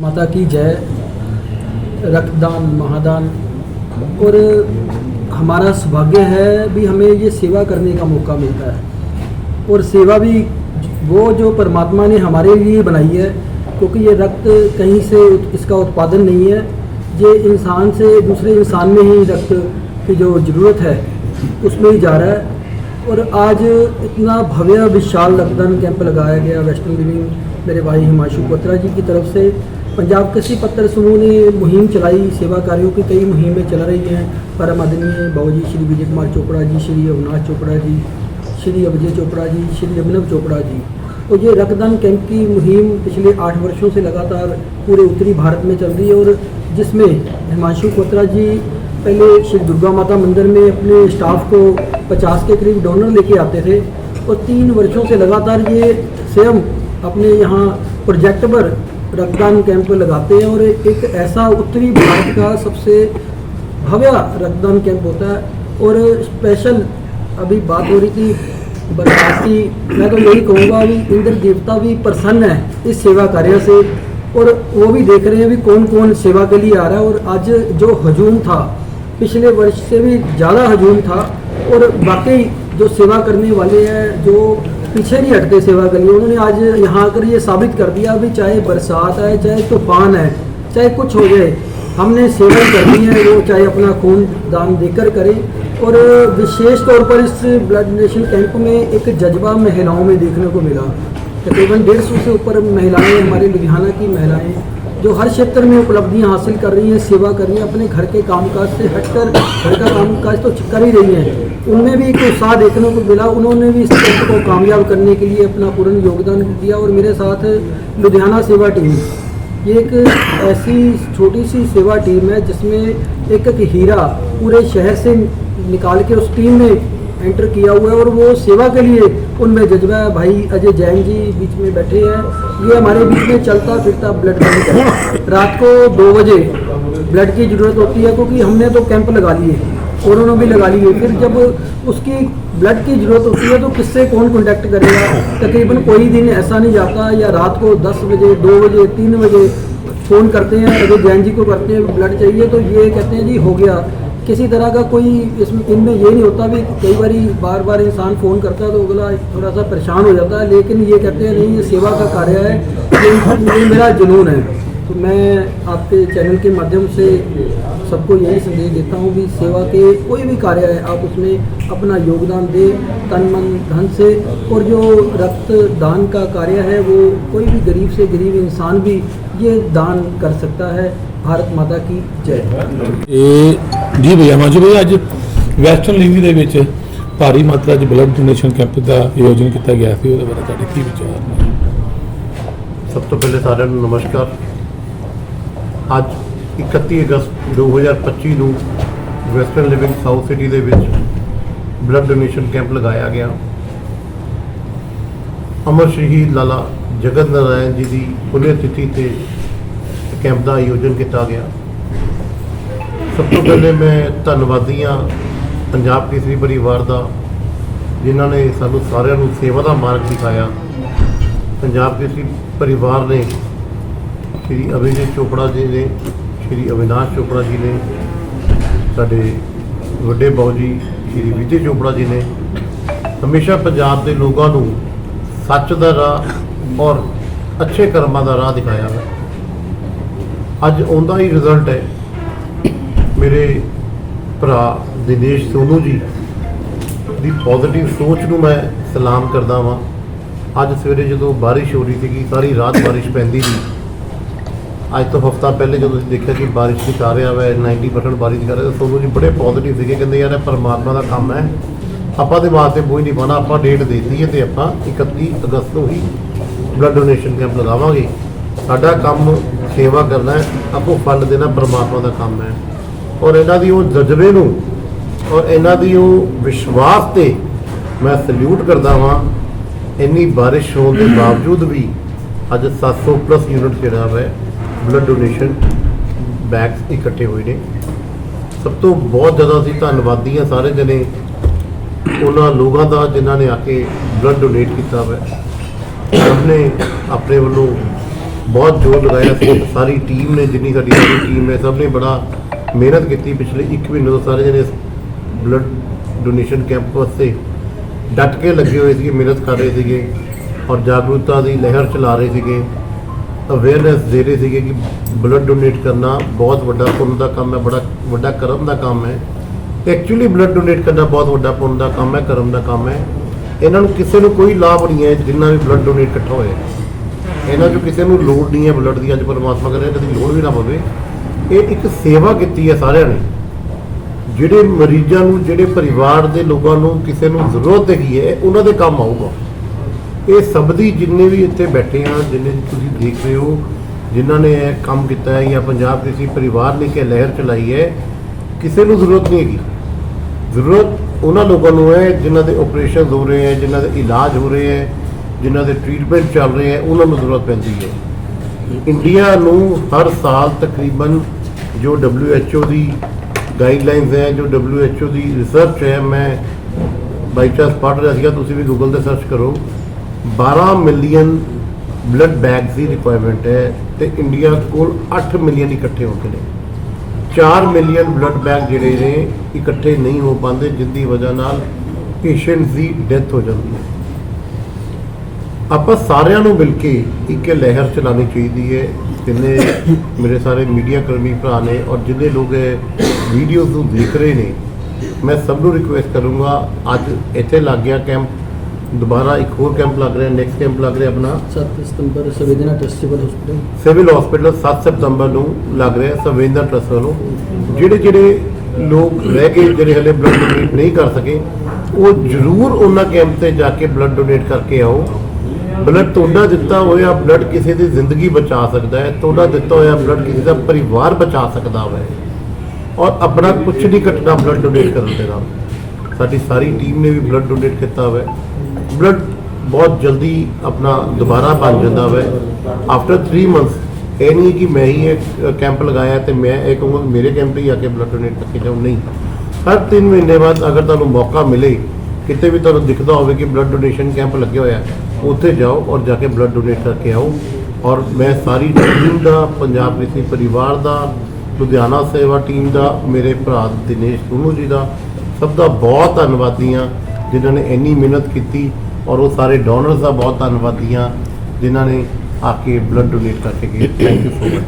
माता की जय, रक्तदान, महादान। और हमारा सौभाग्य है भी हमें ये सेवा करने का मौका मिलता है। और सेवा भी वो जो परमात्मा ने हमारे लिए बनाई है, क्योंकि ये रक्त कहीं से इसका उत्पादन नहीं है। ये इंसान से दूसरे इंसान में ही रक्त की जो ज़रूरत है, उसमें ही जा रहा है। और आज इतना भव्य, विशाल रक्तदान कैंप लगाया गया वेस्टर्न लिविंग, मेरे भाई हिमांशु कोत्रा जी की तरफ़ से। पंजाब कृषि पत्र समूह ने मुहिम चलाई, सेवा कार्यों की कई मुहिमें चला रही हैं। परम आदरणीय बाबू जी, श्री विजय कुमार चोपड़ा जी, श्री अविनाश चोपड़ा जी, श्री अभिजय चोपड़ा जी, श्री अभिनव चोपड़ा जी। और ये रक्तदान कैंप की मुहिम पिछले आठ वर्षों से लगातार पूरे उत्तरी भारत में चल रही है और जिसमें हिमांशु कोत्रा जी, पहले श्री दुर्गा माता मंदिर में अपने स्टाफ को 50 के करीब डोनर लेके आते थे और तीन वर्षों से लगातार ये स्वयं अपने यहाँ प्रोजेक्ट पर रक्तदान कैंप लगाते हैं और एक ऐसा उत्तरी भारत का सबसे भव्य रक्तदान कैंप होता है और स्पेशल अभी बात हो रही थी बरसात, मैं तो यही कहूँगा भी इंद्र देवता भी प्रसन्न है इस सेवा कार्य से और वो भी देख रहे हैं भी कौन कौन सेवा के लिए आ रहा है और आज जो हजूम था, पिछले वर्ष से भी ज़्यादा हजूम था और वाकई जो सेवा करने वाले हैं, जो पीछे नहीं हटते सेवा के लिए उन्होंने आज यहाँ आकर ये साबित कर दिया अभी चाहे बरसात आए, चाहे तूफ़ान है चाहे कुछ हो जाए, हमने सेवा करनी है, वो चाहे अपना खून दान देकर करें। और विशेष तौर पर इस ब्लड डोनेशन कैंप में एक जज्बा महिलाओं में देखने को मिला। तकरीबन डेढ़ सौ से ऊपर महिलाएँ हमारे लुधियाना की महिलाएँ जो हर क्षेत्र में उपलब्धियाँ हासिल कर रही हैं, सेवा कर रही हैं, अपने घर के कामकाज से हटकर घर का कामकाज तो कर ही रही हैं। उनमें भी एक उत्साह देखने को मिला। उन्होंने भी इस क्षेत्र को कामयाब करने के लिए अपना पूर्ण योगदान दिया और मेरे साथ लुधियाना सेवा टीम। ये एक ऐसी छोटी सी सेवा टीम है जिसमें एक एक हीरा पूरे शहर से निकाल के उस टीम में एंटर किया हुआ है और वो सेवा के लिए उनमें जज्बा भाई अजय जैन जी बीच में बैठे हैं। ये हमारे बीच में चलता फिरता ब्लड बैंक है। रात को दो बजे ब्लड की ज़रूरत होती है क्योंकि हमने तो कैंप लगा लिए। उन्होंने भी लगा लिए। फिर जब उसकी ब्लड की ज़रूरत होती है तो किससे कौन कॉन्टैक्ट करेगा? तकरीबन कोई दिन ऐसा नहीं जाता या रात को 10 बजे, दो बजे, तीन बजे फ़ोन करते हैं। अजय जैन जी को करते हैं। ब्लड चाहिए तो ये कहते हैं, जी, हो गया। किसी तरह का कोई इसमें इनमें ये नहीं होता भी कई बार बार बार इंसान फ़ोन करता है तो अगला थोड़ा सा परेशान हो जाता है, लेकिन ये कहते हैं, नहीं, ये सेवा का कार्य है, ये मेरा जुनून है। तो मैं आपके चैनल के माध्यम से सबको यही संदेश देता हूँ कि सेवा के कोई भी कार्य है, आप उसमें अपना योगदान दें, तन, मन, धन से, और जो रक्त दान का कार्य है, वो कोई भी गरीब से गरीब इंसान भी ये दान कर सकता है। ਭਾਰਤ ਮਾਤਾ ਕੀ ਜੈ? ਇਹ ਜੀ ਭਈਆ ਮਾਜੀ ਭਈਆ ਅੱਜ ਵੈਸਟਰਨ ਲਿੰਗੀ ਦੇ ਵਿੱਚ ਭਾਰੀ ਮਾਤਰਾ 'ਚ ਬਲੱਡ ਡੋਨੇਸ਼ਨ ਕੈਂਪ ਦਾ ਆਯੋਜਨ ਕੀਤਾ ਗਿਆ ਸੀ ਉਹਦੇ ਬਾਰੇ ਤੁਹਾਡੇ ਕੀ ਵਿਚਾਰ ਨੇ? ਸਭ ਤੋਂ ਪਹਿਲੇ ਸਾਰਿਆਂ ਨੂੰ ਨਮਸਕਾਰ। ਅੱਜ 31 ਅਗਸਤ 2025 ਨੂੰ ਵੈਸਟਰਨ ਲਿਵਿੰਗ ਸਾਊਥ ਸਿਟੀ ਦੇ ਵਿੱਚ ਬਲੱਡ ਡੋਨੇਸ਼ਨ ਕੈਂਪ ਲਗਾਇਆ ਗਿਆ। ਅਮਰ ਸ਼ਹੀਦ ਲਾਲਾ ਜਗਤ ਨਾਰਾਇਣ ਜੀ ਦੀ ਪੁਨਿਆ ਤਿਥੀ ਤੇ ਕੈਂਪ ਦਾ ਆਯੋਜਨ ਕੀਤਾ ਗਿਆ। ਸਭ ਤੋਂ ਪਹਿਲੇ ਮੈਂ ਧੰਨਵਾਦੀ ਹਾਂ ਪੰਜਾਬ ਕੇਸਰੀ ਪਰਿਵਾਰ ਦਾ, ਜਿਨ੍ਹਾਂ ਨੇ ਸਾਨੂੰ ਸਾਰਿਆਂ ਨੂੰ ਸੇਵਾ ਦਾ ਮਾਰਗ ਦਿਖਾਇਆ। ਪੰਜਾਬ ਕੇਸਰੀ ਪਰਿਵਾਰ ਨੇ ਸ਼੍ਰੀ ਅਭਿਜੀਤ ਚੋਪੜਾ ਜੀ ਨੇ, ਸ਼੍ਰੀ ਅਵਿਨਾਸ਼ ਚੋਪੜਾ ਜੀ ਨੇ, ਸਾਡੇ ਵੱਡੇ ਬਾਊ ਜੀ, ਸ਼੍ਰੀ ਵਿਜੇ ਚੋਪੜਾ ਜੀ ਨੇ, ਹਮੇਸ਼ਾ ਪੰਜਾਬ ਦੇ ਲੋਕਾਂ ਨੂੰ ਸੱਚ ਦਾ ਰਾਹ ਔਰ ਅੱਛੇ ਕਰਮਾਂ ਦਾ ਰਾਹ ਦਿਖਾਇਆ ਹੈ। ਅੱਜ ਉਹਦਾ ਹੀ ਰਿਜ਼ਲਟ ਹੈ। ਮੇਰੇ ਭਰਾ ਦਿਨੇਸ਼ ਸੋਨੂ ਜੀ ਦੀ ਪੋਜ਼ਿਟਿਵ ਸੋਚ ਨੂੰ ਮੈਂ ਸਲਾਮ ਕਰਦਾ ਵਾਂ। ਅੱਜ ਸਵੇਰੇ ਜਦੋਂ ਬਾਰਿਸ਼ ਹੋ ਰਹੀ ਸੀਗੀ, ਸਾਰੀ ਰਾਤ ਬਾਰਿਸ਼ ਪੈਂਦੀ ਸੀ। ਅੱਜ ਤੋਂ ਹਫਤਾ ਪਹਿਲੇ ਜਦੋਂ ਅਸੀਂ ਦੇਖਿਆ ਕਿ ਬਾਰਿਸ਼ ਦਿਖਾ ਰਿਹਾ ਵੈ 90% ਬਾਰਿਸ਼ ਕਰ ਰਿਹਾ, ਤਾਂ ਸੋਨੂ ਜੀ ਬੜੇ ਪੋਜ਼ਿਟਿਵ ਸੀਗੇ। ਕਹਿੰਦੇ, ਯਾਰ, ਇਹ ਪਰਮਾਤਮਾ ਦਾ ਕੰਮ ਹੈ। ਆਪਾਂ ਦੇ ਵਾਸਤੇ ਬੋਝ ਨਹੀਂ ਪਾਣਾ ਆਪਾਂ ਡੇਟ ਦੇ ਦਿੱਤੀ ਹੈ ਤੇ ਆਪਾਂ 31 ਅਗਸਤ ਨੂੰ ਹੀ ਬਲੱਡ ਡੋਨੇਸ਼ਨ ਕੈਂਪ ਲਗਾਵਾਂਗੇ। ਸਾਡਾ ਕੰਮ ਸੇਵਾ ਕਰਨਾ ਹੈ, ਆਪੋ ਫਲ ਦੇਣਾ ਪਰਮਾਤਮਾ ਦਾ ਕੰਮ ਹੈ। ਔਰ ਇਹਨਾਂ ਦੀ ਉਹ ਜਜ਼ਬੇ ਨੂੰ ਔਰ ਇਹਨਾਂ ਦੀ ਉਹ ਵਿਸ਼ਵਾਸ ਤੇ ਮੈਂ ਸਲੂਟ ਕਰਦਾ ਵਾਂ, ਇੰਨੀ ਬਾਰਿਸ਼ ਹੋਣ ਦੇ ਬਾਵਜੂਦ ਵੀ ਅੱਜ 700 ਪਲੱਸ ਯੂਨਿਟ ਜਿਹੜਾ ਹੈ ਬਲੱਡ ਡੋਨੇਸ਼ਨ ਬੈਗਸ ਇਕੱਠੇ ਹੋਏ ਨੇ। ਸਭ ਤੋਂ ਬਹੁਤ ਜ਼ਿਆਦਾ ਅਸੀਂ ਧੰਨਵਾਦੀ ਹਾਂ ਸਾਰੇ ਜਣੇ, ਉਹਨਾਂ ਲੋਕਾਂ ਦਾ ਜਿਨ੍ਹਾਂ ਨੇ ਆ ਕੇ ਬਲੱਡ ਡੋਨੇਟ ਕੀਤਾ ਹੈ ਸਭ ਨੇ ਆਪਣੇ ਵੱਲੋਂ ਬਹੁਤ ਜ਼ੋਰ ਲਗਾਇਆ ਸੀ। ਸਾਰੀ ਟੀਮ ਨੇ, ਜਿੰਨੀ ਸਾਡੀ ਸਾਰੀ ਟੀਮ ਹੈ, ਸਭ ਨੇ ਬੜਾ ਮਿਹਨਤ ਕੀਤੀ। ਪਿਛਲੇ 1 ਮਹੀਨੇ ਤੋਂ ਸਾਰੇ ਜਣੇ ਬਲੱਡ ਡੋਨੇਸ਼ਨ ਕੈਂਪ ਵਾਸਤੇ ਡਟ ਕੇ ਲੱਗੇ ਹੋਏ ਸੀਗੇ, ਮਿਹਨਤ ਕਰ ਰਹੇ ਸੀਗੇ ਔਰ ਜਾਗਰੂਕਤਾ ਦੀ ਲਹਿਰ ਚਲਾ ਰਹੇ ਸੀਗੇ। ਅਵੇਅਰਨੈਸ ਦੇ ਰਹੇ ਸੀਗੇ ਕਿ ਬਲੱਡ ਡੋਨੇਟ ਕਰਨਾ ਬਹੁਤ ਵੱਡਾ ਪੁੰਨ ਦਾ ਕੰਮ ਹੈ, ਬੜਾ ਵੱਡਾ ਕਰਮ ਦਾ ਕੰਮ ਹੈ। ਐਕਚੁਅਲੀ ਬਲੱਡ ਡੋਨੇਟ ਕਰਨਾ ਬਹੁਤ ਵੱਡਾ ਪੁੰਨ ਦਾ ਕੰਮ ਹੈ, ਕਰਮ ਦਾ ਕੰਮ ਹੈ। ਇਹਨਾਂ ਨੂੰ ਕਿਸੇ ਨੂੰ ਕੋਈ ਲਾਭ ਨਹੀਂ ਹੈ, ਜਿੰਨਾ ਵੀ ਬਲੱਡ ਡੋਨੇਟ ਇਕੱਠਾ ਹੋਇਆ। ਇਹਨਾਂ 'ਚੋਂ ਕਿਸੇ ਨੂੰ ਲੋੜ ਨਹੀਂ ਹੈ ਬਲੱਡ ਦੀ, ਅੱਜ ਪਰਮਾਤਮਾ ਕਰੇ, ਕਦੀ ਲੋੜ ਵੀ ਨਾ ਪਵੇ। ਇਹ ਇੱਕ ਸੇਵਾ ਕੀਤੀ ਹੈ ਸਾਰਿਆਂ ਨੇ। ਜਿਹੜੇ ਮਰੀਜ਼ਾਂ ਨੂੰ, ਜਿਹੜੇ ਪਰਿਵਾਰ ਦੇ ਲੋਕਾਂ ਨੂੰ ਕਿਸੇ ਨੂੰ ਜ਼ਰੂਰਤ ਹੈਗੀ ਹੈ ਉਹਨਾਂ ਦੇ ਕੰਮ ਆਊਗਾ। ਇਹ ਸਭ ਦੀ ਜਿੰਨੇ ਵੀ ਇੱਥੇ ਬੈਠੇ ਆ, ਜਿੰਨੇ ਤੁਸੀਂ ਦੇਖ ਰਹੇ ਹੋ, ਜਿਨ੍ਹਾਂ ਨੇ ਇਹ ਕੰਮ ਕੀਤਾ ਹੈ ਜਾਂ ਪੰਜਾਬ ਦੇ ਕਿਸੇ ਪਰਿਵਾਰ ਨੇ ਕਿ ਲਹਿਰ ਚਲਾਈ ਹੈ, ਕਿਸੇ ਨੂੰ ਜ਼ਰੂਰਤ ਨਹੀਂ ਹੈਗੀ। ਜ਼ਰੂਰਤ ਉਹਨਾਂ ਲੋਕਾਂ ਨੂੰ ਹੈ, ਜਿਨ੍ਹਾਂ ਦੇ ਆਪਰੇਸ਼ਨ ਹੋ ਰਹੇ ਹੈ, ਜਿਨ੍ਹਾਂ ਦੇ ਇਲਾਜ ਹੋ ਰਹੇ ਹੈ ਜਿਨ੍ਹਾਂ ਦੇ ਟ੍ਰੀਟਮੈਂਟ ਚੱਲ ਰਹੇ ਹੈ, ਉਹਨਾਂ ਨੂੰ ਜ਼ਰੂਰਤ ਪੈਂਦੀ ਹੈ। ਇੰਡੀਆ ਨੂੰ ਹਰ ਸਾਲ ਤਕਰੀਬਨ ਜੋ WHO ਦੀ ਗਾਈਡਲਾਈਨਸ ਹੈ, ਜੋ WHO ਦੀ ਰਿਸਰਚ ਹੈ, ਮੈਂ ਬਾਈ ਚਾਂਸ ਪੜ੍ਹ ਰਿਹਾ ਸੀਗਾ, ਤੁਸੀਂ ਵੀ ਗੂਗਲ ਤੇ ਸਰਚ ਕਰੋ। 12 ਮਿਲੀਅਨ ਬਲੱਡ ਬੈਗਸ ਦੀ ਰਿਕੁਆਇਰਮੈਂਟ ਹੈ ਤੇ ਇੰਡੀਆ ਕੋਲ 8 ਮਿਲੀਅਨ ਇਕੱਠੇ ਹੋ ਗਏ ਨੇ। 4 ਮਿਲੀਅਨ ਬਲੱਡ ਬੈਗ ਜਿਹੜੇ ਨੇ, ਇਕੱਠੇ ਨਹੀਂ ਹੋ ਪਾਉਂਦੇ ਜਿਹਦੀ ਵਜ੍ਹਾ ਨਾਲ ਪੇਸ਼ੈਂਟਸ ਦੀ ਡੈਥ ਹੋ ਜਾਂਦੀ ਹੈ। ਆਪਾਂ ਸਾਰਿਆਂ ਨੂੰ ਮਿਲ ਕੇ ਇੱਕ ਲਹਿਰ ਚਲਾਉਣੀ ਚਾਹੀਦੀ ਹੈ। ਜਿੰਨੇ ਮੇਰੇ ਸਾਰੇ ਮੀਡੀਆ ਕਰਮੀ ਭਰਾ ਨੇ ਔਰ ਜਿੰਨੇ ਲੋਕ ਵੀਡੀਓਜ਼ ਨੂੰ ਦੇਖ ਰਹੇ ਨੇ ਮੈਂ ਸਭ ਨੂੰ ਰਿਕੁਐਸਟ ਕਰੂੰਗਾ ਅੱਜ ਇੱਥੇ ਲੱਗ ਗਿਆ ਕੈਂਪ ਦੁਬਾਰਾ ਇੱਕ ਹੋਰ ਕੈਂਪ ਲੱਗ ਰਿਹਾ ਨੈਕਸਟ ਕੈਂਪ ਲੱਗ ਰਿਹਾ ਆਪਣਾ। 7 ਸਤੰਬਰ Samvedna festival hospital civil hospital 7 ਸਤੰਬਰ ਨੂੰ ਲੱਗ ਰਿਹਾ ਸੰਵੇਦਨਾ ਟਰਸਟ ਵੱਲੋਂ। ਜਿਹੜੇ ਜਿਹੜੇ ਲੋਕ ਰਹਿ ਗਏ ਜਿਹੜੇ ਹਲੇ ਬਲੱਡ ਡੋਨੇਟ ਨਹੀਂ ਕਰ ਸਕੇ ਉਹ ਜ਼ਰੂਰ ਉਹਨਾਂ ਕੈਂਪ ਤੇ ਜਾ ਕੇ ਬਲੱਡ ਡੋਨੇਟ ਕਰਕੇ ਆਓ। ਬਲੱਡ ਤੁਹਾਡਾ ਦਿੱਤਾ ਹੋਇਆ ਬਲੱਡ ਕਿਸੇ ਦੀ ਜ਼ਿੰਦਗੀ ਬਚਾ ਸਕਦਾ ਹੈ, ਤੁਹਾਡਾ ਦਿੱਤਾ ਹੋਇਆ ਬਲੱਡ ਕਿਸੇ ਦਾ ਪਰਿਵਾਰ ਬਚਾ ਸਕਦਾ ਹੈ ਔਰ ਆਪਣਾ ਕੁਝ ਨਹੀਂ ਘਟਣਾ ਬਲੱਡ ਡੋਨੇਟ ਕਰਨ ਦੇ ਨਾਲ ਸਾਡੀ ਸਾਰੀ ਟੀਮ ਨੇ ਵੀ ਬਲੱਡ ਡੋਨੇਟ ਕੀਤਾ ਹੋਇਆ ਬਲੱਡ ਬਹੁਤ ਜਲਦੀ ਆਪਣਾ ਦੁਬਾਰਾ ਬਣ ਜਾਂਦਾ ਹੈ ਆਫਟਰ 3 ਮੰਥਸ ਇਹ ਨਹੀਂ ਕਿ ਮੈਂ ਹੀ ਇਹ ਕੈਂਪ ਲਗਾਇਆ ਤੇ ਮੈਂ ਇਹ ਕਹੂੰਗਾ ਮੇਰੇ ਕੈਂਪ ਹੀ ਆ ਕੇ ਬਲੱਡ ਡੋਨੇਟ ਕਰਕੇ ਜਾਓ। ਨਹੀਂ। ਹਰ 3 ਮਹੀਨੇ ਬਾਅਦ ਅਗਰ ਤੁਹਾਨੂੰ ਮੌਕਾ ਮਿਲੇ ਕਿਤੇ ਵੀ ਤੁਹਾਨੂੰ ਦਿਖਦਾ ਹੋਵੇ ਕਿ ਬਲੱਡ ਡੋਨੇਸ਼ਨ ਕੈਂਪ ਲੱਗਿਆ ਹੋਇਆ ਉੱਥੇ ਜਾਓ ਔਰ ਜਾ ਕੇ ਬਲੱਡ ਡੋਨੇਟ ਕਰਕੇ ਆਓ। ਔਰ ਮੈਂ ਸਾਰੀ ਟੀਮ ਦਾ, ਪੰਜਾਬ ਵਿੱਚ ਪਰਿਵਾਰ ਦਾ, ਲੁਧਿਆਣਾ ਸੇਵਾ ਟੀਮ ਦਾ, ਮੇਰੇ ਭਰਾ ਦਿਨੇਸ਼ ਸੋਨੂ ਜੀ ਦਾ, ਸਭ ਦਾ ਬਹੁਤ ਧੰਨਵਾਦੀ ਹਾਂ, ਜਿਨ੍ਹਾਂ ਨੇ ਇੰਨੀ ਮਿਹਨਤ ਕੀਤੀ ਔਰ ਉਹ ਸਾਰੇ ਡੋਨਰਸ ਦਾ ਬਹੁਤ ਧੰਨਵਾਦੀ ਹਾਂ, ਜਿਨ੍ਹਾਂ ਨੇ ਆ ਕੇ ਬਲੱਡ ਡੋਨੇਟ ਕਰਕੇ ਗਏ। Thank you so much